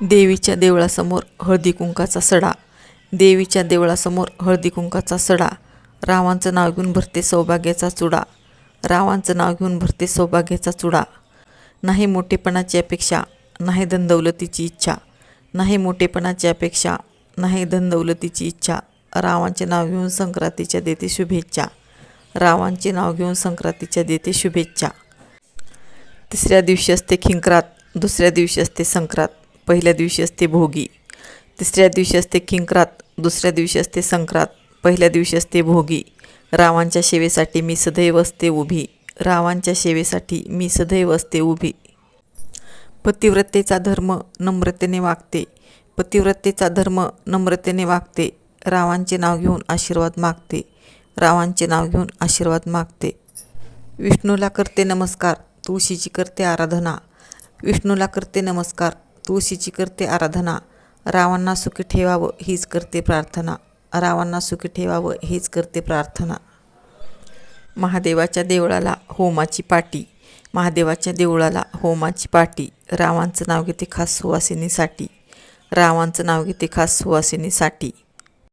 देवीच्या देवळासमोर हळदी कुंकाचा सडा. देवीच्या देवळासमोर हळदी कुंकाचा सडा. रावांचं नाव घेऊन भरते सौभाग्याचा चुडा. रावांचं नाव घेऊन भरते सौभाग्याचा चुडा. नाही मोठेपणाची अपेक्षा नाही धनदौलतीची इच्छा. नाही मोठेपणाची अपेक्षा नाही धनदौलतीची इच्छा. रावांचे नाव घेऊन संक्रांतीच्या देते शुभेच्छा. रावांचे नाव घेऊन संक्रांतीच्या देते शुभेच्छा. तिसऱ्या दिवशी असते खिंक्रात दुसऱ्या दिवशी असते संक्रांत. पहिल्या दिवशी असते भोगी तिसऱ्या दिवशी असते किंक्रात दुसऱ्या दिवशी असते संक्रात पहिल्या दिवशी असते भोगी. रावांच्या सेवेसाठी मी सदैव असते उभी. रावांच्या सेवेसाठी मी सदैव असते उभी. पतिव्रतेचा धर्म नम्रतेने वागते. पतिव्रतेचा धर्म नम्रतेने वागते. रावांचे नाव घेऊन आशीर्वाद मागते. रावांचे नाव घेऊन आशीर्वाद मागते. विष्णूला करते नमस्कार तुळशीची करते आराधना. विष्णूला करते नमस्कार तुळशीची करते आराधना. रावांना सुखी ठेवावं हीच करते प्रार्थना. रावांना सुखी ठेवावं हीच करते प्रार्थना. महादेवाच्या देवळाला होमाची पाटी. महादेवाच्या देवळाला होमाची पाटी. रावांचं नाव घेते खास सुवासिनीसाठी. रावांचं नाव घेते खास सुवासिनीसाठी.